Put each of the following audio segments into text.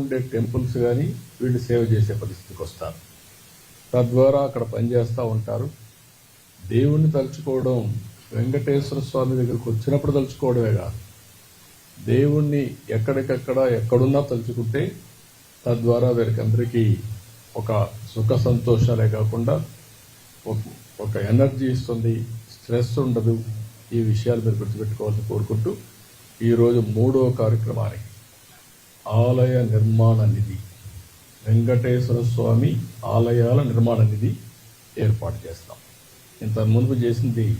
ఉండే టెంపుల్స్ కానీ వీళ్ళు సేవ చేసే పరిస్థితికి వస్తారు. తద్వారా అక్కడ పనిచేస్తూ ఉంటారు. దేవుణ్ణి తలుచుకోవడం వెంకటేశ్వర స్వామి దగ్గరికి వచ్చినప్పుడు తలుచుకోవడమే కాదు. దేవుణ్ణి ఎక్కడికక్కడ ఎక్కడున్నా తలుచుకుంటే తద్వారా వీరికందరికీ ఒక సుఖ సంతోషాలే కాకుండా ఒక- ఎనర్జీ ఇస్తుంది స్ట్రెస్ ఉండదు. ఈ విషయాలు మీరు గుర్తుపెట్టుకోవాలని కోరుకుంటూ ఈరోజు మూడో కార్యక్రమానికి ఆలయ నిర్మాణ నిధి. వెంకటేశ్వర స్వామి ఆలయాల నిర్మాణ నిధి ఏర్పాటు చేస్తాం. ఇంత మునుపు చేసింది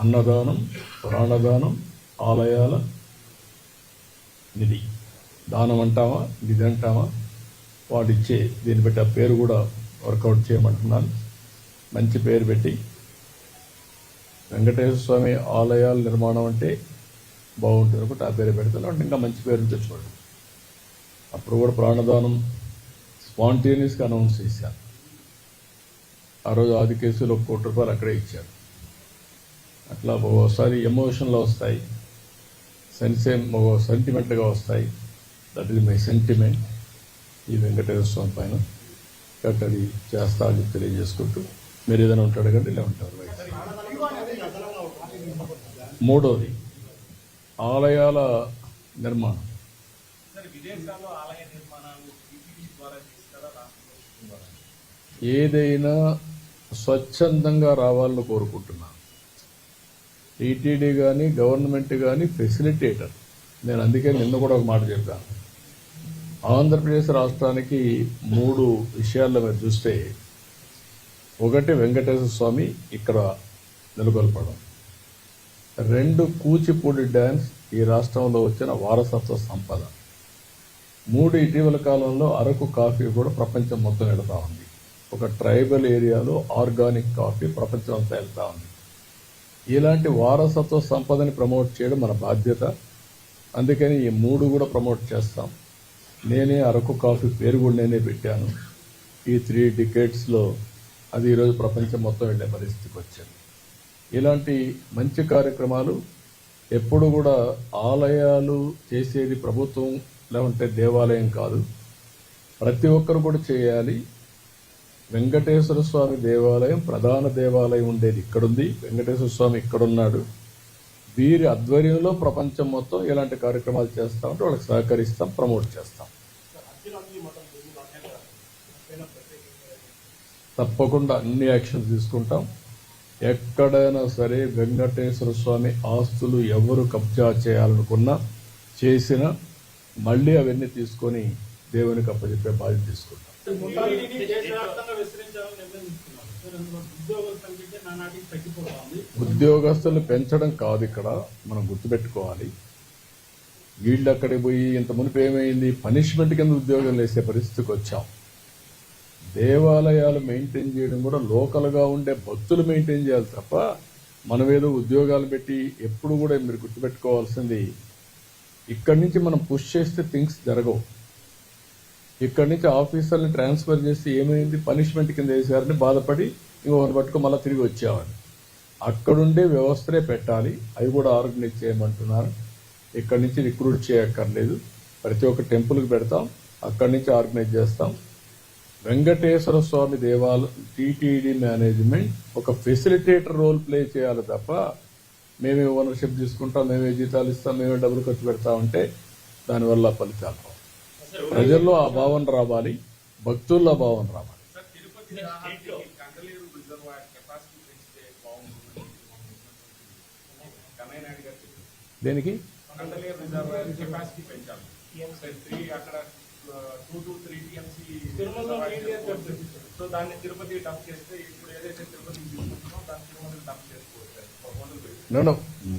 అన్నదానం ప్రాణదానం ఆలయాల నిధి. దానం అంటామా? నిధి అంటామా? వాటిచ్చే దీన్ని బట్టి ఆ పేరు కూడా వర్కౌట్ చేయమంటున్నాను. మంచి పేరు పెట్టి వెంకటేశ్వర స్వామి ఆలయాల నిర్మాణం అంటే బాగుంటుంది అనుకుంటే. ఆ పేరు పెడతాను. అంటే ఇంకా మంచి పేరు తెచ్చుకోండి అప్పుడు కూడా ప్రాణదానం స్పాంటేనియస్గా అనౌన్స్ చేశాను ఆ రోజు ఆది కేసులో ఒక కోటి రూపాయలు అక్కడే ఇచ్చారు. అట్లా ఒక్కోసారి ఎమోషన్లో వస్తాయి. సెన్సే సెంటిమెంట్గా వస్తాయి. That is my sentiment. ఈ వెంకటేశ్వర స్వామి పైన కాబట్టి అది చేస్తా అని తెలియజేసుకుంటూ మీరు ఏదైనా ఉంటాడు కంటే ఇలా ఉంటారు. మూడోది ఆలయాల నిర్మాణం. విదేశాల్లో ఆలయ నిర్మాణాలు ద్వారా చేస్తారా ఏదైనా స్వచ్ఛందంగా రావాలని కోరుకుంటున్నాను టీటీడీ కానీ గవర్నమెంట్ కానీ ఫెసిలిటేటర్. నేను అందుకే నిన్న కూడా ఒక మాట చెప్పాను. ఆంధ్రప్రదేశ్ రాష్ట్రానికి మూడు విషయాల్లో మీరు చూస్తే ఒకటి వెంకటేశ్వర స్వామి ఇక్కడ నెలకొల్పడం. రెండు కూచిపూడి డ్యాన్స్ ఈ రాష్ట్రంలో వచ్చిన వారసత్వ సంపద. మూడు ఇటీవల కాలంలో అరకు కాఫీ కూడా ప్రపంచం మొత్తం వెళ్తూ ఉంది. ఒక ట్రైబల్ ఏరియాలో ఆర్గానిక్ కాఫీ ప్రపంచం అంతా వెళ్తూ ఉంది. ఇలాంటి వారసత్వ సంపదని ప్రమోట్ చేయడం మన బాధ్యత. అందుకని ఈ మూడు కూడా ప్రమోట్ చేస్తాం. నేనే అరకు కాఫీ పేరు కూడా నేనే పెట్టాను. ఈ త్రీ డికేట్స్లో అది ఈరోజు ప్రపంచం మొత్తం వెళ్ళే పరిస్థితికి వచ్చింది. ఇలాంటి మంచి కార్యక్రమాలు ఎప్పుడు కూడా ఆలయాలు చేసేది ప్రభుత్వం లేకుంటే దేవాలయం కాదు. ప్రతి ఒక్కరు కూడా చేయాలి. వెంకటేశ్వర స్వామి దేవాలయం ప్రధాన దేవాలయం ఉండేది ఇక్కడుంది. వెంకటేశ్వర స్వామి ఇక్కడున్నాడు. వీరి ఆధ్వర్యంలో ప్రపంచం మొత్తం ఇలాంటి కార్యక్రమాలు చేస్తా ఉంటే వాళ్ళకి సహకరిస్తాం ప్రమోట్ చేస్తాం. తప్పకుండా అన్ని యాక్షన్స్ తీసుకుంటాం. ఎక్కడైనా సరే వెంకటేశ్వర స్వామి ఆస్తులు ఎవరు కబ్జా చేయాలనుకున్నా చేసినా మళ్ళీ అవన్నీ తీసుకొని దేవునికి అప్పచెప్పే బాధ్యత తీసుకుంటాం. ఉద్యోగస్తులు పెంచడం కాదు ఇక్కడ మనం గుర్తుపెట్టుకోవాలి. వీళ్ళు అక్కడికి పోయి ఇంత మునుపు ఏమైంది? పనిష్మెంట్ కింద ఉద్యోగం వేసే పరిస్థితికి వచ్చాం. దేవాలయాలు మెయింటైన్ చేయడం కూడా లోకల్గా ఉండే భక్తులు మెయింటైన్ చేయాలి తప్ప మనం ఏదో ఉద్యోగాలు పెట్టి ఎప్పుడు కూడా మీరు గుర్తుపెట్టుకోవాల్సింది ఇక్కడి నుంచి మనం పుష్ చేస్తే థింగ్స్ జరగవు. ఇక్కడి నుంచి ఆఫీసర్ని ట్రాన్స్ఫర్ చేసి ఏమైంది? పనిష్మెంట్ కింద వేసారని బాధపడి ఇంకొకటి పట్టుకో మళ్ళీ తిరిగి వచ్చామని అక్కడుండే వ్యవస్థనే పెట్టాలి. అవి కూడా ఆర్గనైజ్ చేయమంటున్నారు. ఇక్కడి నుంచి రిక్రూట్ చేయక్కర్లేదు. ప్రతి ఒక్క టెంపుల్కి పెడతాం. అక్కడి నుంచి ఆర్గనైజ్ చేస్తాం. వెంకటేశ్వర స్వామి దేవాలయం టీటీడీ మేనేజ్మెంట్ ఒక ఫెసిలిటేటర్ రోల్ ప్లే చేయాలి తప్ప మేమే ఓనర్షిప్ తీసుకుంటాం మేమే జీతాలు ఇస్తాం మేమే డబ్బులు ఖర్చు పెడతా ఉంటే దానివల్ల ఫలితాలు. ప్రజల్లో ఆ భావన రావాలి భక్తుల్లో ఆ భావన రావాలి. దేనికి two to three TMC so దాన్ని తిరుపతి డబ్ చేస్తే ఇప్పుడు ఏదైతే తిరుపతి తీసుకుంటున్నామో దాన్ని తిరుమలకి డబ్ చేసుకోవచ్చు.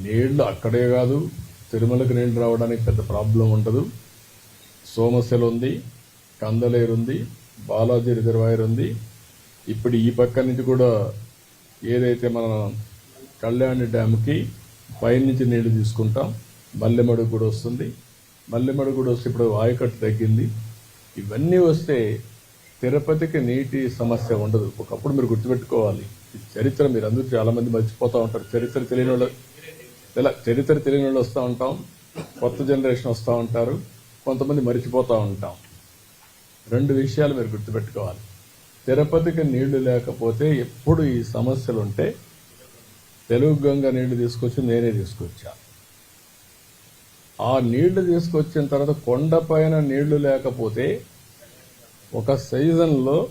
నీళ్ళు అక్కడే కాదు. తిరుమలకి నీళ్ళు రావడానికి పెద్ద ప్రాబ్లం ఉండదు. సోమశిల ఉంది కందలేరు ఉంది బాలాజీ రిజర్వాయర్ ఉంది. ఇప్పుడు ఈ పక్క నుంచి కూడా ఏదైతే మన కళ్యాణి డ్యామ్కి పైనుంచి నీళ్ళు తీసుకుంటాం మల్లెమడుగు కూడా వస్తుంది. మల్లెమడుగు కూడా వస్తే ఇప్పుడు ఆయకట్టు తగ్గింది. ఇవన్నీ వస్తే తిరుపతికి నీటి సమస్య ఉండదు. ఒకప్పుడు మీరు గుర్తుపెట్టుకోవాలి. ఈ చరిత్ర మీరు అందరూ చాలా మంది మర్చిపోతూ ఉంటారు. చరిత్ర తెలియని వాళ్ళు ఇలా చరిత్ర తెలియని వాళ్ళు వస్తూ ఉంటాం. కొత్త జనరేషన్ వస్తూ ఉంటారు. కొంతమంది మర్చిపోతూ ఉంటాం. రెండు విషయాలు మీరు గుర్తుపెట్టుకోవాలి. తిరుపతికి నీళ్ళు లేకపోతే ఎప్పుడు ఈ సమస్యలుంటే తెలుగు గంగ నీళ్ళు తీసుకొచ్చి నేనే తీసుకొచ్చాను ఆ నీళ్ళు తీసుకొచ్చిన తర్వాత కొండపైన నీళ్ళు లేకపోతే ఒక సీజన్లో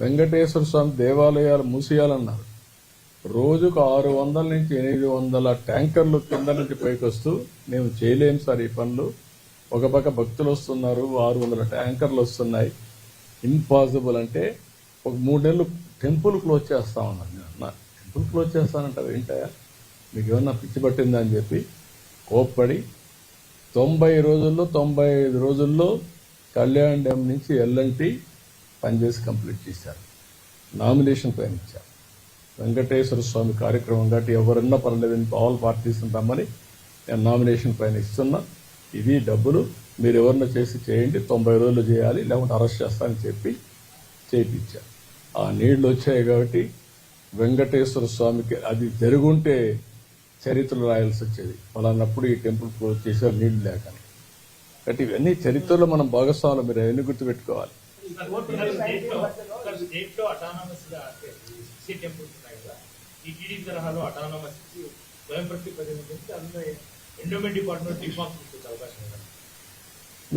వెంకటేశ్వర స్వామి దేవాలయాలు మూసేయాలన్నారు. రోజుకు ఆరు వందల నుంచి ఎనిమిది వందల ట్యాంకర్లు కింద నుంచి పైకి వస్తూ మేము చేయలేం సార్ ఈ పనులు. ఒక పక్క భక్తులు వస్తున్నారు ఆరు వందల ట్యాంకర్లు వస్తున్నాయి. ఇంపాసిబుల్ అంటే ఒక మూడు నెలలు టెంపుల్ క్లోజ్ చేస్తామన్నారు నేను అన్నా టెంపుల్ క్లోజ్ చేస్తానంటారు ఏంటయ్యా? మీకు ఏమన్నా పిచ్చి పట్టిందా అని చెప్పి ఓపడి తొంభై రోజుల్లో తొంభై ఐదు రోజుల్లో కళ్యాణ్ డ్యామ్ నుంచి ఎల్ఎన్టీ పనిచేసి కంప్లీట్ చేశారు. నామినేషన్ పైన ఇచ్చారు. వెంకటేశ్వర స్వామి కార్యక్రమం కాబట్టి ఎవరన్నా పర్లేదని ఆల్ పార్టీస్ రమ్మని నేను నామినేషన్ పైన ఇస్తున్నా. ఇది డబ్బులు మీరు ఎవరన్నా చేసి చేయండి తొంభై రోజులు చేయాలి లేకుంటే అరెస్ట్ చేస్తానని చెప్పి చేయించారు ఆ నీళ్ళు వచ్చాయి కాబట్టి వెంకటేశ్వర స్వామికి అది జరుగుంటే చరిత్రలు రాయాల్సి వచ్చేది. అలాన్నప్పుడు ఈ టెంపుల్ క్లోజ్ చేసే నీళ్ళు లేక. కాబట్టి ఇవన్నీ చరిత్రలో మనం భాగస్వాములు. మీరు అవన్నీ గుర్తుపెట్టుకోవాలి.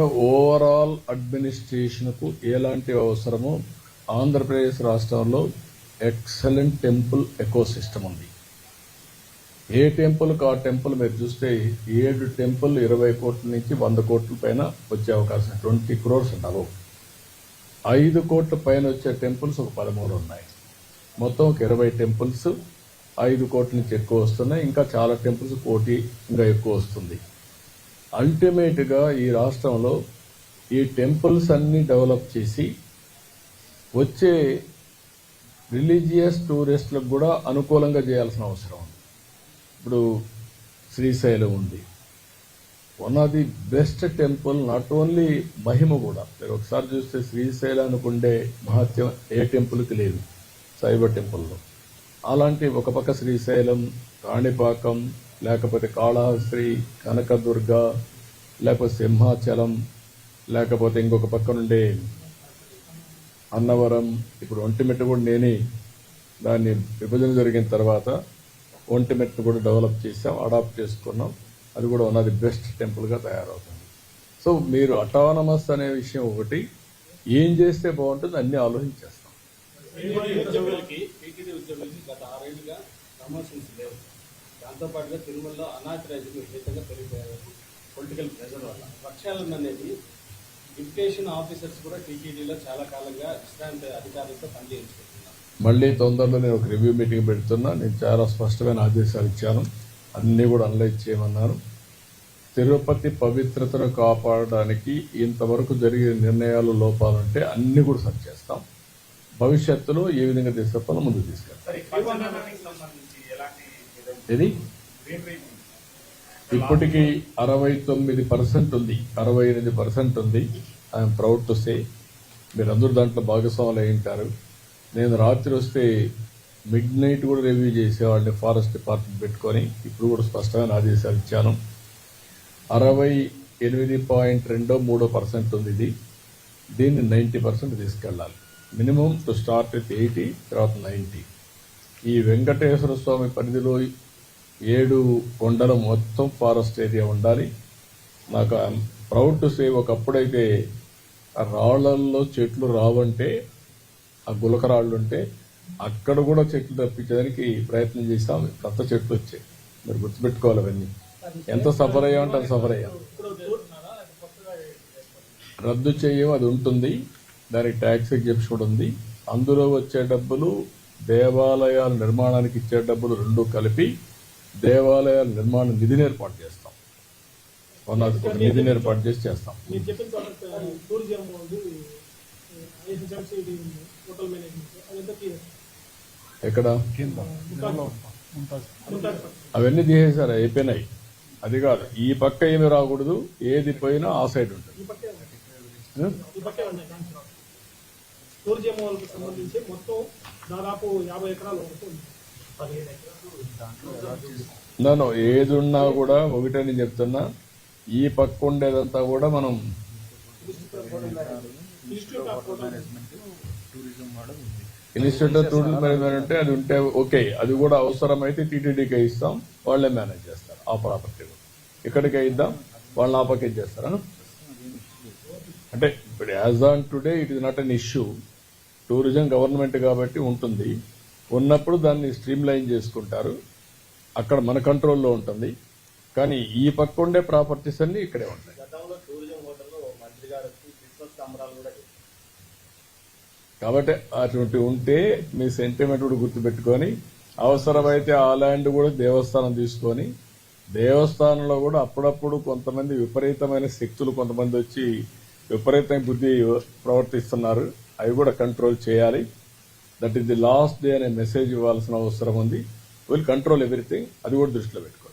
ఓవరాల్ అడ్మినిస్ట్రేషన్కు ఎలాంటి అవసరమో ఆంధ్రప్రదేశ్ రాష్ట్రంలో ఎక్సలెంట్ టెంపుల్ ఎకో సిస్టమ్ ఉంది. ఏ టెంపుల్కి ఆ టెంపుల్ మీరు చూస్తే ఏడు టెంపుల్ ఇరవై కోట్ల నుంచి వంద కోట్ల పైన వచ్చే అవకాశం ట్వంటీ క్రోర్స్ ఉండవు ఐదు కోట్ల పైన వచ్చే టెంపుల్స్ ఒక పదమూడు ఉన్నాయి. మొత్తం ఒక ఇరవై టెంపుల్స్ ఐదు కోట్ల నుంచి ఎక్కువ వస్తున్నాయి. ఇంకా చాలా టెంపుల్స్ కోటి ఇంకా ఎక్కువ వస్తుంది. అల్టిమేట్గా ఈ రాష్ట్రంలో ఈ టెంపుల్స్ అన్ని డెవలప్ చేసి వచ్చే రిలీజియస్ టూరిస్టులకు కూడా అనుకూలంగా చేయాల్సిన అవసరం ఉంది. ఇప్పుడు శ్రీశైలం ఉంది. One of the best temple not only మహిమ కూడా. మీరు ఒకసారి చూస్తే శ్రీశైలానికి ఉండే మహత్యం ఏ టెంపుల్కి లేదు. శైవ టెంపుల్లో. అలాంటి ఒక పక్క శ్రీశైలం కాణిపాకం లేకపోతే కాళహస్త్రి కనకదుర్గ లేకపోతే సింహాచలం లేకపోతే ఇంకొక పక్క నుండే అన్నవరం. ఇప్పుడు ఒంటిమిట్ట కూడా నేనే దాన్ని విభజన జరిగిన తర్వాత ఒంటిమిట్ట కూడా డెవలప్ చేసాం అడాప్ట్ చేసుకున్నాం. అది కూడా వన్ ఆఫ్ ది బెస్ట్ టెంపుల్గా తయారవుతుంది. సో మీరు అటానమస్ అనే విషయం ఒకటి ఏం చేస్తే బాగుంటుంది అన్ని ఆలోచించేస్తాం. ఉద్యోగులకి టీటీడీ ఉద్యోగులకి గత ఆరేళ్ళుగా ప్రమోషన్స్ లేవు. దాంతోపాటుగా తిరుమలలో అనాథరైజ్లు విపరీతంగా పెరిగిపోయారు. పొలిటికల్ ప్రెజర్ వల్ల. వర్షాలను అనేది డిప్యుటేషన్ ఆఫీసర్స్ కూడా టీటీడీలో చాలా కాలంగా విశ్రాంతి అధికారులతో పనిచేయించుకుంటున్నారు మళ్ళీ తొందరలో నేను ఒక రివ్యూ మీటింగ్ పెడుతున్నా. నేను చాలా స్పష్టమైన ఆదేశాలు ఇచ్చాను. అన్నీ కూడా అనలైజ్ చేయమన్నాను తిరుపతి పవిత్రతను కాపాడడానికి ఇంతవరకు జరిగే నిర్ణయాలు లోపాలుంటే అన్ని కూడా సరి చేస్తాం. భవిష్యత్తులో ఏ విధంగా తీసుకెళ్తాలో ముందుకు తీసుకెళ్తాం. ఇది ఇప్పటికీ అరవై తొమ్మిది పర్సెంట్ ఉంది. అరవై ఎనిమిది పర్సెంట్ ఉంది. I'm proud to say. మీరందరూ దాంట్లో భాగస్వాములు అయి ఉంటారు. నేను రాత్రి వస్తే మిడ్ నైట్ కూడా రివ్యూ చేసేవాడిని ఫారెస్ట్ డిపార్ట్మెంట్ పెట్టుకొని. ఇప్పుడు కూడా స్పష్టంగా ఆదేశాలు ఇచ్చాను. అరవై ఎనిమిది పాయింట్ రెండో మూడో పర్సెంట్ ఉంది ఇది. దీన్ని నైంటీ పర్సెంట్ తీసుకెళ్ళాలి. Minimum to start with eighty తర్వాత నైంటీ. ఈ వెంకటేశ్వర స్వామి పరిధిలో ఏడు కొండల మొత్తం ఫారెస్ట్ ఏరియా ఉండాలి. నాకు ప్రౌడ్ టు సే ఒకప్పుడైతే రాళ్ళల్లో చెట్లు రావంటే ఆ గులక రాళ్ళు ఉంటే అక్కడ కూడా చెట్లు తప్పించడానికి ప్రయత్నం చేసాం కొత్త చెట్లు వచ్చాయి మీరు గుర్తుపెట్టుకోవాలి అవన్నీ ఎంత సఫర్ అయ్యామంటే అంత సఫర్ అయ్యాం రద్దు చేయం అది ఉంటుంది దానికి ట్యాక్స్ ఎగ్జిబిషన్ కూడా ఉంది అందులో వచ్చే డబ్బులు దేవాలయాల నిర్మాణానికి ఇచ్చే డబ్బులు రెండు కలిపి దేవాలయాల నిర్మాణ నిధిని ఏర్పాటు చేస్తాం వన్ ఒక నిధిని ఏర్పాటు చేసి చేస్తాం హోటల్ మేనేజ్మెంట్ అదంతా ఎక్కడ? అవన్నీ తీసేశారు? అయిపోయినాయి అది కాదు. ఈ పక్క ఏమి రాకూడదు. ఏది పోయినా ఆ సైడ్ ఉంటుంది. టూరిజం సంబంధించి మొత్తం దాదాపు యాభై ఎకరాలు నన్ను ఏది ఉన్నా కూడా ఒకటే నేను చెప్తున్నా. ఈ పక్క ఉండేదంతా కూడా మనం ఆఫ్ టూరిజం మేనేజ్మెంట్ అంటే అది ఉంటే ఓకే అది కూడా అవసరమైతే టీటీడీకే ఇస్తాం వాళ్ళే మేనేజ్ చేస్తారు ఆ ప్రాపర్టీ కూడా ఇక్కడికే ఇద్దాం వాళ్ళని ఆ పక్కన చేస్తారా అంటే ఇప్పుడు as on today it is not an issue tourism government కాబట్టి ఉంటుంది. ఉన్నప్పుడు దాన్ని స్ట్రీమ్ లైన్ చేసుకుంటారు. అక్కడ మన కంట్రోల్లో ఉంటుంది. కానీ ఈ పక్క ఉండే ప్రాపర్టీస్ అన్ని ఇక్కడే ఉంటాయి గతంలో టూరిజం హోటల్లో మంత్రి గారు వచ్చి క్రిస్మస్ సంబరాలు కూడా చేశారు కాబట్టి అటువంటి ఉంటే మీ సెంటిమెంట్ కూడా గుర్తుపెట్టుకొని అవసరమైతే ఆ ల్యాండ్ కూడా దేవస్థానం తీసుకొని దేవస్థానంలో కూడా అప్పుడప్పుడు కొంతమంది విపరీతమైన శక్తులు కొంతమంది వచ్చి విపరీతమైన బుద్ధి ప్రవర్తిస్తున్నారు. అవి కూడా కంట్రోల్ చేయాలి. That is the last day అనే మెసేజ్ ఇవ్వాల్సిన అవసరం ఉంది. విల్ కంట్రోల్ ఎవ్రీథింగ్ అది కూడా దృష్టిలో పెట్టుకోవాలి.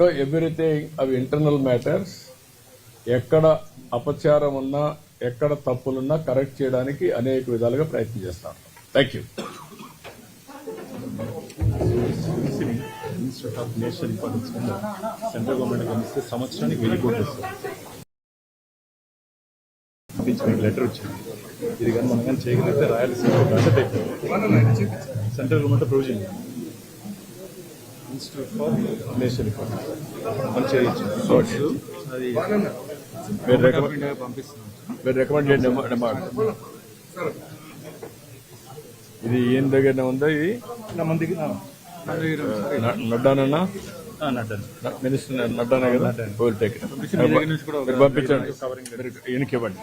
నో ఎవ్రీథింగ్ అవి ఇంటర్నల్ మ్యాటర్స్ ఎక్కడ అపచారం ఉన్నా ఎక్కడ తప్పులున్నా కరెక్ట్ చేయడానికి అనేక విధాలుగా ప్రయత్నం చేస్తాం. Thank you institute of national importance కింద సెంట్రల్ గవర్నమెంట్ గమనిస్తే సంవత్సరానికి వెయ్యి కోట్లు వస్తుంది లెటర్ వచ్చింది ఇది కానీ మనం కానీ చేయగలిగితే రాయలసీమ ప్రాజెక్ట్ అయిపోయింది central government provision institute for national మనం అది మీరు రికమెండ్ పంపిస్తున్నాం మీరు రికమెండ్ చేయండి ఇది ఏం దగ్గర ఉందా ఇది నా మందికి నడ్డానన్నా మినిస్టర్ నడ్డానే కదా పంపించండి మీరు ఈయనకి ఇవ్వండి